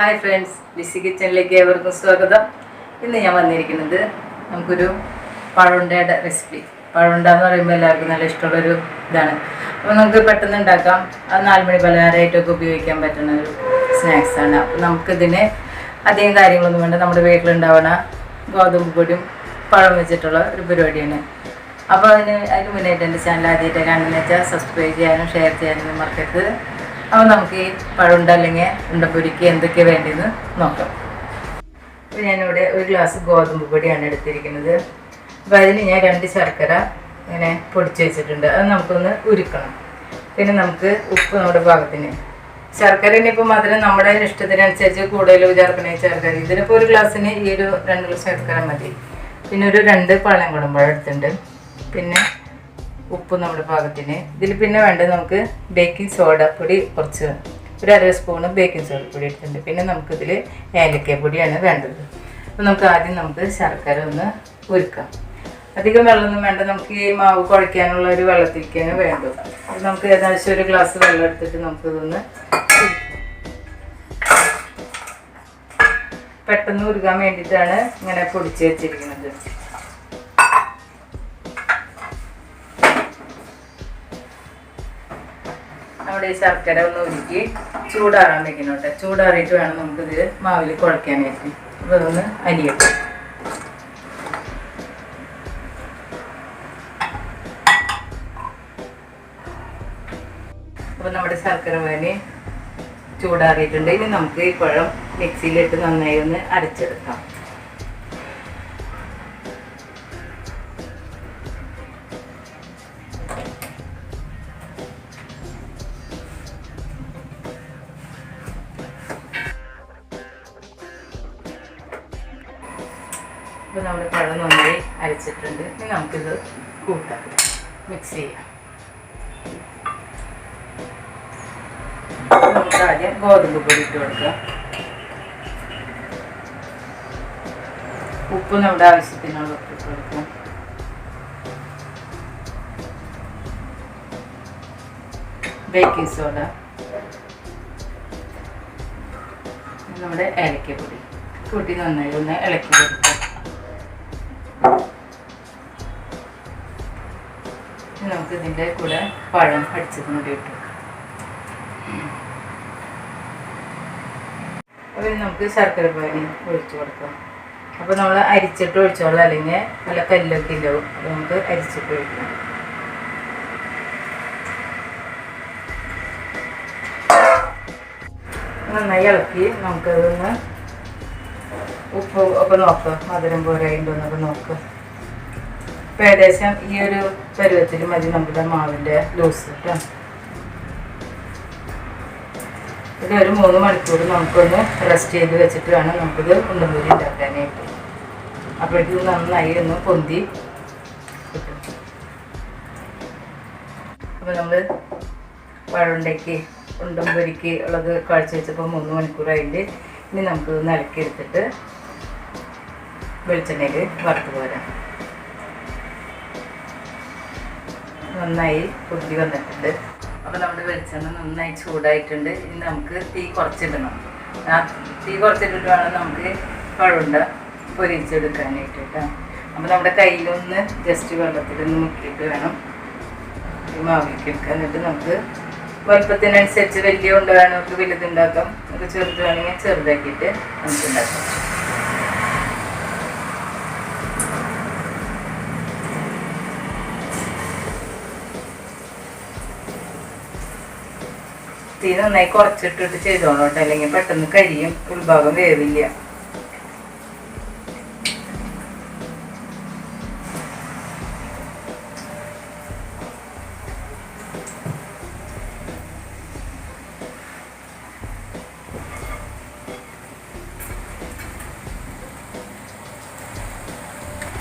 Hi friends Lissy കിച്ചണിലേക്ക് ഏവർക്കും സ്വാഗതം. ഇന്ന് ഞാൻ വന്നിരിക്കുന്നത് നമുക്കൊരു പഴുണ്ടയുടെ റെസിപ്പി പഴുണ്ട എന്ന് പറയുമ്പോൾ എല്ലാവർക്കും നല്ല ഇഷ്ടമുള്ളൊരു ഇതാണ്. അപ്പോൾ നമുക്ക് പെട്ടെന്ന് ഉണ്ടാക്കാം. അത് നാലുമണി പലഹാരമായിട്ടൊക്കെ ഉപയോഗിക്കാൻ പറ്റുന്ന ഒരു സ്നാക്സാണ് അപ്പോൾ നമുക്കിതിന് അധികം കാര്യങ്ങളൊന്നും വേണ്ട. നമ്മുടെ വീട്ടിലുണ്ടാവണ ഗോതമ്പ് പൊടിയും പഴം വെച്ചിട്ടുള്ള ഒരു പരിപാടിയാണ്. അപ്പോൾ അതിന് അതിന് മുന്നേറ്റ് എന്റെ ചാനൽ ആദ്യമായിട്ട് കാണുന്നതെന്ന് വെച്ചാൽ സബ്സ്ക്രൈബ് ചെയ്യാനും ഷെയർ ചെയ്യാനും മറക്കരുത്. അപ്പോൾ നമുക്ക് ഈ പഴുണ്ട അല്ലെങ്കിൽ ഉണ്ടപ്പൊരിക്ക് എന്തൊക്കെ വേണ്ടതെന്ന് നോക്കാം. അപ്പോൾ ഞാനിവിടെ ഒരു ഗ്ലാസ് ഗോതമ്പ് പൊടിയാണ് എടുത്തിരിക്കുന്നത്. അപ്പോൾ അതിന് ഞാൻ രണ്ട് ശർക്കര ഇങ്ങനെ പൊടിച്ച് വെച്ചിട്ടുണ്ട്. അത് നമുക്കൊന്ന് ഉരുക്കണം. പിന്നെ നമുക്ക് ഉപ്പ് നമ്മുടെ ഭാഗത്തിന് ശർക്കര ഇനിയിപ്പോൾ മധുരം നമ്മുടെ ഇഷ്ടത്തിനനുസരിച്ച് കൂടുതൽ ചേർക്കണേ ശർക്കര. ഇതിനിപ്പോൾ ഒരു ഗ്ലാസ്സിന് ഈ ഒരു രണ്ട് ഗ്ലാസ് ശർക്കര മതി. പിന്നെ ഒരു രണ്ട് പഴം കുടുംബം എടുത്തിട്ടുണ്ട്. പിന്നെ ഉപ്പ് നമ്മുടെ പാകത്തിന്. ഇതിൽ പിന്നെ വേണ്ടത് നമുക്ക് ബേക്കിംഗ് സോഡ പൊടി കുറച്ച് ഒരു അര സ്പൂണ് ബേക്കിംഗ് സോഡ പൊടി എടുത്തിട്ടുണ്ട്. പിന്നെ നമുക്കിതിൽ ഏലക്ക പൊടിയാണ് വേണ്ടത്. അപ്പോൾ നമുക്ക് ആദ്യം നമുക്ക് ശർക്കര ഒന്ന് ഉരുക്കാം. അധികം വെള്ളമൊന്നും വേണ്ട നമുക്ക് ഈ മാവ് കുഴയ്ക്കാനുള്ള ഒരു വെള്ളത്തിരിക്കാനും വേണ്ടത്. അപ്പോൾ നമുക്ക് ഏകദേശം ഒരു ഗ്ലാസ് വെള്ളം എടുത്തിട്ട് നമുക്കിതൊന്ന് പെട്ടെന്ന് ഉരുകാൻ വേണ്ടിയിട്ടാണ് ഇങ്ങനെ പൊടിച്ച് വെച്ചിരിക്കുന്നത്. നമ്മുടെ ഈ ശർക്കര ഒന്ന് ഉരുക്കി ചൂടാറാൻ വെക്കണോട്ടെ ചൂടാറിയിട്ട് വേണം നമുക്കിത് മാവിൽ കുഴക്കാനായിട്ട്. അപ്പോൾ അതൊന്ന് അരിയട്ടെ. അപ്പോൾ നമ്മുടെ ശർക്കര പാനി ചൂടാറിയിട്ടുണ്ട്. ഇനി നമുക്ക് ഈ പഴം മിക്സിയിലിട്ട് നന്നായി ഒന്ന് അരച്ചെടുക്കാം. ഇപ്പോൾ നമ്മുടെ പഴം നന്നായി അരച്ചിട്ടുണ്ട്. ഇനി നമുക്കിത് കൂട്ടാം. മിക്സ് ചെയ്യാം. നമുക്ക് ആദ്യം ഗോതമ്പ് പൊടി ഇട്ട് കൊടുക്കാം. ഉപ്പ് നമ്മുടെ ആവശ്യത്തിനുള്ള ഉപ്പ് ഇട്ട് കൊടുക്കാം. ബേക്കിംഗ് സോഡ നമ്മുടെ ഏലക്കപ്പൊടി. കൂട്ടി നന്നായി ഒന്ന് ഇളക്കി കൊടുക്കാം. നമുക്ക് ഇതിന്റെ കൂടെ പഴം അടിച്ചതും കൂടി ഇട്ടു. അപ്പോൾ നമുക്ക് ശർക്കര പാനി ഒഴിച്ചു കൊടുക്കാം. അപ്പോൾ നമ്മൾ അരിച്ചിട്ട് ഒഴിച്ചോളാം. അല്ലെങ്കിൽ നല്ല കല്ലൊക്കെ ഇല്ലാവും അപ്പോൾ നമുക്ക് അരിച്ചിട്ട് ഒഴിക്കാം. നന്നായി ഇളക്കി നമുക്കതൊന്ന് ഉപ്പ് ഒക്കെ നോക്കാം. മധുരം പോരായിട്ടൊന്നൊക്കെ നോക്കാം. ഇപ്പം ഏകദേശം ഈ ഒരു പരുവത്തിൽ മതി നമ്മുടെ മാവിന്റെ ലൂസ് കേട്ടോ ഇത് ഒരു മൂന്ന് മണിക്കൂർ നമുക്കൊന്ന് റെസ്റ്റ് ചെയ്ത് വെച്ചിട്ട് വേണം നമുക്കിത് ഉണ്ടമ്പൂരി ഉണ്ടാക്കാനായിട്ട്. അപ്പോഴേക്കും നന്നായി ഒന്ന് പൊന്തി കിട്ടും. അപ്പോൾ നമ്മൾ വഴുണ്ടയ്ക്ക് ഉണ്ടമ്പൊരിക്ക് ഉള്ളത് കാഴ്ച വെച്ചപ്പോൾ മൂന്ന് മണിക്കൂറായിട്ട് ഇനി നമുക്കിത് നിലക്കെടുത്തിട്ട് വെളിച്ചെണ്ണയിൽ വറുത്ത് പോരാം. നന്നായി പൊന്തി വന്നിട്ടുണ്ട്. അപ്പോൾ നമ്മുടെ വെളിച്ചെണ്ണ നന്നായി ചൂടായിട്ടുണ്ട്. ഇനി നമുക്ക് തീ കുറച്ചിടണം. തീ കുറച്ചിട്ടിട്ട് വേണം നമുക്ക് പഴുണ്ട പൊരിച്ചെടുക്കാനായിട്ട് കേട്ടോ അപ്പോൾ നമ്മുടെ കയ്യിലൊന്ന് ജസ്റ്റ് വെള്ളത്തിലൊന്ന് മുക്കിയിട്ട് വേണം. ഈ മാവിലേക്ക് എടുക്കുക എന്നിട്ട് നമുക്ക് വലുപ്പത്തിനനുസരിച്ച് വലിയ കൊണ്ട് വേണമെങ്കിൽ വലുതുണ്ടാക്കാം. നമുക്ക് ചെറുത് വേണമെങ്കിൽ ചെറുതാക്കിയിട്ട് നമുക്ക് ഉണ്ടാക്കാം തീ നന്നായി കുറച്ചിട്ടിട്ട് ചെയ്തോളൂ കേട്ടോ. അല്ലെങ്കിൽ പെട്ടെന്ന് കരിയും ഉൾഭാഗം വേവില്ല.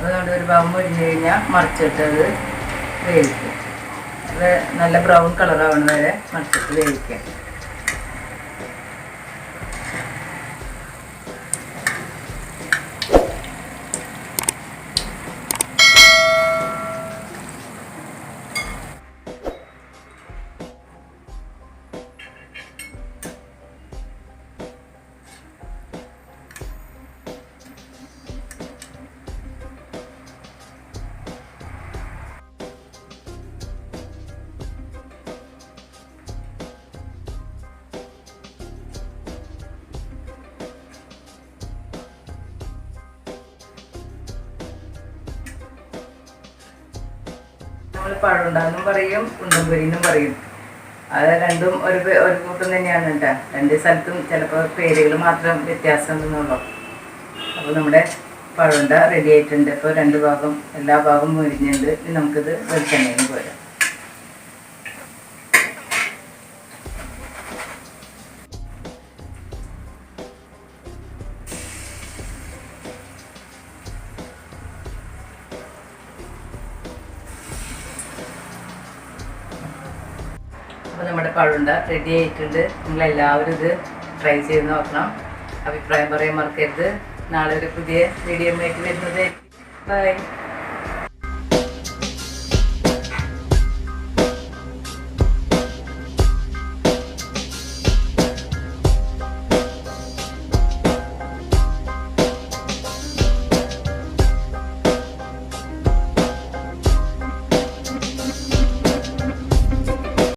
അതുകൊണ്ട് ഒരു ഭാഗം മുരിഞ്ഞ് കഴിഞ്ഞാൽ മറിച്ചിട്ടത് വേവിക്കും. നല്ല ബ്രൗൺ കളർ വരെ വേവിക്കുക വേവിക്കാം. നമ്മൾ പഴുണ്ടാന്നും പറയും ഉണ്ടംപൊരി എന്നും പറയും. അത് രണ്ടും ഒരു ഒരു കൂട്ടം തന്നെയാണ് കേട്ടോ. രണ്ട് സ്ഥലത്തും ചിലപ്പോൾ പേരുകൾ മാത്രം വ്യത്യാസം ഉണ്ടെന്നുള്ളൂ അപ്പോൾ നമ്മുടെ പഴുണ്ട റെഡി ആയിട്ടുണ്ട്. ഇപ്പോൾ രണ്ട് ഭാഗം എല്ലാ ഭാഗവും മുരിഞ്ഞുണ്ട്. നമുക്കിത് വെളിച്ചെണ്ണയിൽ പോരാം. അപ്പോൾ നമ്മുടെ പഴുണ്ട റെഡി ആയിട്ടുണ്ട്. നിങ്ങളെല്ലാവരും ഇത് ട്രൈ ചെയ്ത് നോക്കണം. അഭിപ്രായം പറയാൻ മറക്കരുത്. നാളെ ഒരു പുതിയ വീഡിയോ ആയിട്ട് വരുന്നത്. ബൈ